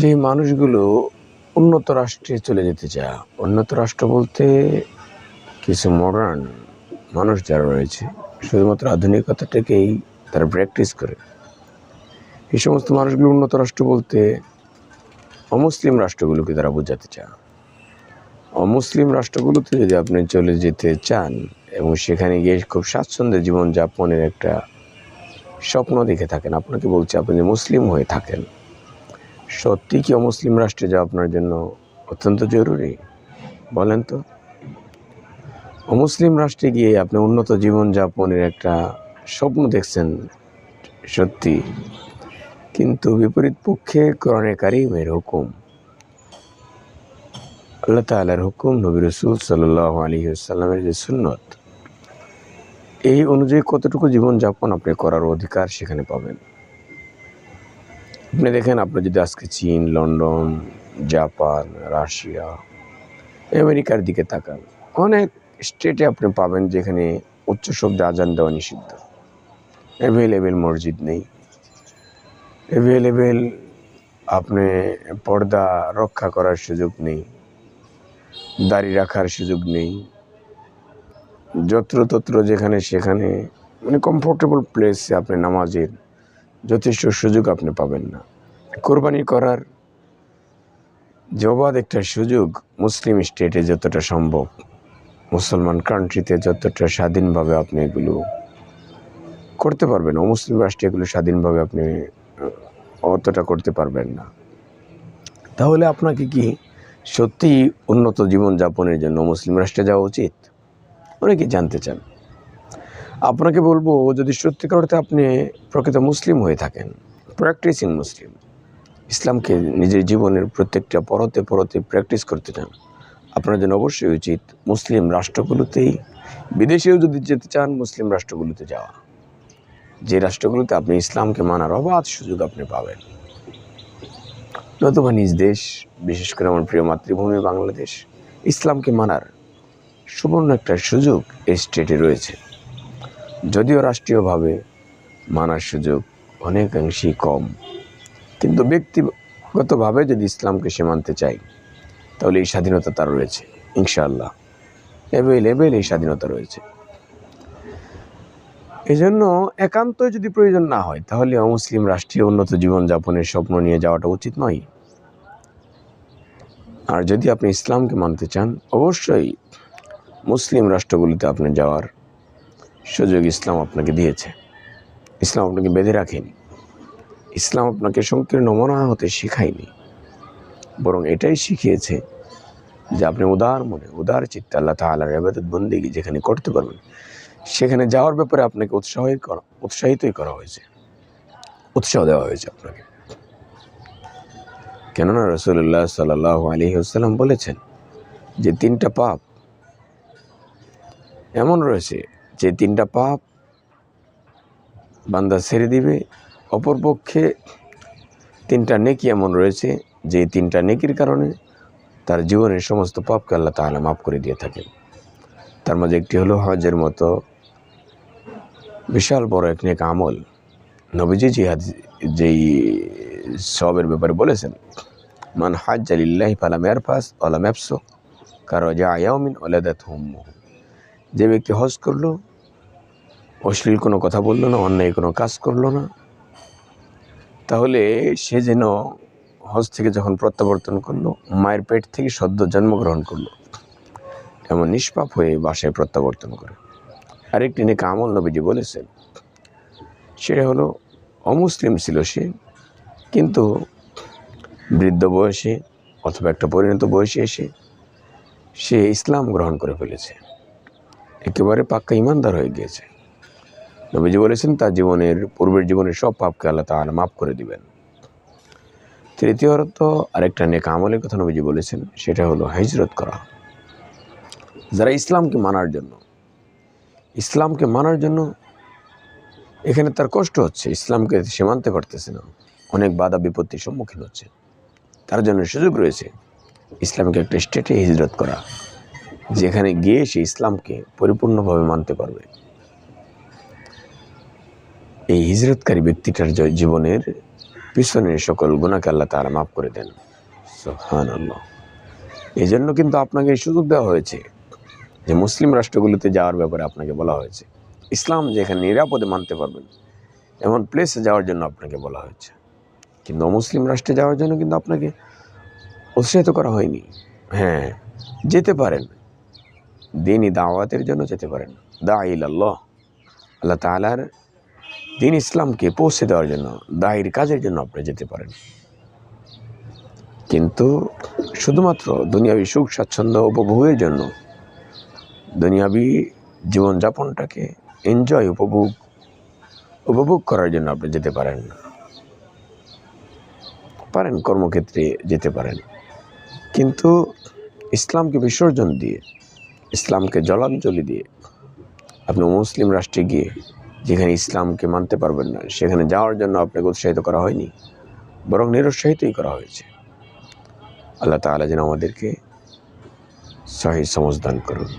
যে মানুষগুলো উন্নত রাষ্ট্রে চলে যেতে চায়, উন্নত রাষ্ট্র বলতে কিছু মডার্ন মানুষ যারা রয়েছে, শুধুমাত্র আধুনিকতাটাকেই তারা প্র্যাকটিস করে। এই সমস্ত মানুষগুলো উন্নত রাষ্ট্র বলতে অমুসলিম রাষ্ট্রগুলোকে তারা বোঝাতে চায়। অমুসলিম রাষ্ট্রগুলোতে যদি আপনি চলে যেতে চান এবং সেখানে গিয়ে খুব স্বাচ্ছন্দ্যে জীবনযাপনের একটা স্বপ্ন দেখে থাকেন, আপনাকে বলছে আপনি মুসলিম হয়ে থাকেন সত্যি কি অমুসলিম রাষ্ট্রে যাওয়া আপনার জন্য অত্যন্ত জরুরি? বলেন তো। অমুসলিম রাষ্ট্রে গিয়ে আপনি উন্নত জীবনযাপনের একটা স্বপ্ন দেখছেন, সত্যি। কিন্তু বিপরীত পক্ষে কোরআনে কারিমের হুকুম। আল্লাহ তালার হুকুম, নবী রসুল সাল্লাহ আলী সাল্লামের যে সুন্নত, এই অনুযায়ী কতটুকু জীবনযাপন আপনি করার অধিকার সেখানে পাবেন। আপনি দেখেন, আপনি যদি আজকে চীন, লন্ডন, জাপান, রাশিয়া, আমেরিকার দিকে তাকান, অনেক স্টেটে আপনি পাবেন যেখানে উচ্চ শব্দে আজান দেওয়া নিষিদ্ধ। অ্যাভেলেবেল মসজিদ নেই। অ্যাভেলেবেল আপনি পর্দা রক্ষা করার সুযোগ নেই। দাড়ি রাখার সুযোগ নেই। যত্রতত্র যেখানে সেখানে মানে কমফোর্টেবল প্লেসে আপনি নামাজের যথেষ্ট সুযোগ আপনি পাবেন না। কোরবানি করার জবাদ একটা সুযোগ মুসলিম স্টেটে যতটা সম্ভব, মুসলমান কান্ট্রিতে যতটা স্বাধীনভাবে আপনি এগুলো করতে পারবেন অমুসলিম রাষ্ট্রে এগুলো স্বাধীনভাবে আপনি অতটা করতে পারবেন না। তাহলে আপনাকে কি সত্যি উন্নত জীবনযাপনের জন্য মুসলিম রাষ্ট্রে যাওয়া উচিত? অনেকে জানতে চান। আপনাকে বলব, যদি সত্যিকার অর্থে আপনি প্রকৃত মুসলিম হয়ে থাকেন প্র্যাকটিসিং মুসলিম, ইসলামকে নিজের জীবনের প্রত্যেকটা পরতে পরতে প্র্যাকটিস করতে চান, আপনার জন্য অবশ্যই উচিত মুসলিম রাষ্ট্রগুলোতেই, বিদেশেও যদি যেতে চান, মুসলিম রাষ্ট্রগুলোতে যাওয়া। যে রাষ্ট্রগুলোতে আপনি ইসলামকে মানার অবাধ সুযোগ আপনি পাবেন। নতুবা নিজ দেশ, বিশেষ করে আমার প্রিয় মাতৃভূমি বাংলাদেশ, ইসলামকে মানার সুবর্ণ একটা সুযোগ এই স্টেটে রয়েছে। যদিও রাষ্ট্রীয়ভাবে মানার সুযোগ অনেকাংশেই কম, কিন্তু ব্যক্তিগতভাবে যদি ইসলামকে সে মানতে চাই তাহলে এই স্বাধীনতা তার রয়েছে, ইনশাআল্লাহ। অ্যাভেলেবেল এই স্বাধীনতা রয়েছে। এজন্য একান্তই যদি প্রয়োজন না হয়, তাহলে অমুসলিম রাষ্ট্রীয় উন্নত জীবনযাপনের স্বপ্ন নিয়ে যাওয়াটা উচিত নয়। আর যদি আপনি ইসলামকে মানতে চান, অবশ্যই মুসলিম রাষ্ট্রগুলিতে আপনি যাওয়ার সুযোগ ইসলাম আপনাকে দিয়েছে। ইসলাম আপনাকে বেঁধে রাখেনি। ইসলাম আপনাকে সংকীর্ণ মনা হতে শেখায়নি। বরং এটাই শিখিয়েছে যে আপনি উদার মনে, উদার চিত্তে আল্লাহ তালার আবাদত বন্দিগি যেখানে করতে পারবেন, সেখানে যাওয়ার ব্যাপারে আপনাকে উৎসাহিত করা, উৎসাহিতই করা হয়েছে। উৎসাহ দেওয়া হয়েছে আপনাকে। কেননা রসুল্লাহ সাল্লাহ আলী আসসালাম বলেছেন যে তিনটা পাপ এমন রয়েছে যে তিনটা পাপ বান্দা ছেড়ে দিবে, অপরপক্ষে তিনটা নেকি এমন রয়েছে যে তিনটা নেকির কারণে তার জীবনের সমস্ত পাপকে আল্লাহ তাহলে মাফ করে দিয়ে থাকেন। তার মাঝে একটি হলো হজের মতো বিশাল বড় এক নেক আমল। নবীজি জিহাদ যেই সবের ব্যাপারে বলেছেন, মান হাজ আলিল্লাহি ফালাম এরফাস আলাম অ্যাপসো কারও যা আয়াউমিন ওলাদাত হুম যে ব্যক্তি হজ করল অশ্লীল কোনো কথা বলল না, অন্যায় কোনো কাজ করল না। তাহলে সে যেন হজ থেকে যখন প্রত্যাবর্তন করল, মায়ের পেট থেকে সদ্য জন্মগ্রহণ করল, এমন নিষ্পাপ হয়ে বাসায় প্রত্যাবর্তন করে। আরেকটি নাকি আমল নবীজি বলেছেন, সেটা হলো, অমুসলিম ছিল সে, কিন্তু বৃদ্ধ বয়সে অথবা একটা পরিণত বয়সে এসে সে ইসলাম গ্রহণ করে ফেলেছে। একেবারে পাক্কা ইমানদার হয়ে গিয়েছে। নবীজি বলেছেন, তার জীবনের, পূর্বের জীবনের সব পাপকে আল্লাহ তাহলে মাফ করে দিবেন। তৃতীয়ত আরেকটা নেক আমলের কথা নবীজি বলেছেন, সেটা হলো হিজরত করা। যারা ইসলামকে মানার জন্য, ইসলামকে মানার জন্য এখানে তার কষ্ট হচ্ছে, ইসলামকে সে মানতে পারতেছে না। অনেক বাধা বিপত্তির সম্মুখীন হচ্ছে। তার জন্য সুযোগ রয়েছে, ইসলামকে একটা স্টেটে হিজরত করা, যেখানে গিয়ে সে ইসলামকে পরিপূর্ণভাবে মানতে পারবে। এই হিজরতকারী ব্যক্তিটার জীবনের পিছনের সকল গুণাকে আল্লাহ তারা মাফ করে দেন। সুবহান আল্লাহ এই জন্য কিন্তু আপনাকে সুযোগ দেওয়া হয়েছে যে মুসলিম রাষ্ট্রগুলিতে যাওয়ার ব্যাপারে আপনাকে বলা হয়েছে। ইসলাম যেখানে নিরাপদে মানতে পারবেন, এমন প্লেসে যাওয়ার জন্য আপনাকে বলা হয়েছে। কিন্তু অমুসলিম রাষ্ট্রে যাওয়ার জন্য কিন্তু আপনাকে উৎসাহিত করা হয়নি। হ্যাঁ যেতে পারেন। দিনই দাওয়াতের জন্য যেতে পারেন। দা আল্লাহ আল্লাহ তালার দিন ইসলামকে পৌঁছে দেওয়ার জন্য দায়ের কাজের জন্য আপনি যেতে পারেন। কিন্তু শুধুমাত্র দুনিয়াবি সুখ, স্বাচ্ছন্দ্য, উপভোগের জন্য, দুনিয়াবি জীবনযাপনটাকে এনজয় উপভোগ উপভোগ করার জন্য আপনি যেতে পারেন না। পারেন, কর্মক্ষেত্রে যেতে পারেন। কিন্তু ইসলামকে বিসর্জন দিয়ে, ইসলামকে জলাঞ্জলি দিয়ে, আপনি মুসলিম রাষ্ট্রে গিয়ে যেখানে ইসলামকে মানতে পারবেন না, সেখানে যাওয়ার জন্য আপনাকে উৎসাহিত করা হয়নি, বরং নিরুৎসাহিতই করা হয়েছে। আল্লাহ তালা যেন আমাদেরকে সহি সমজদান করুন।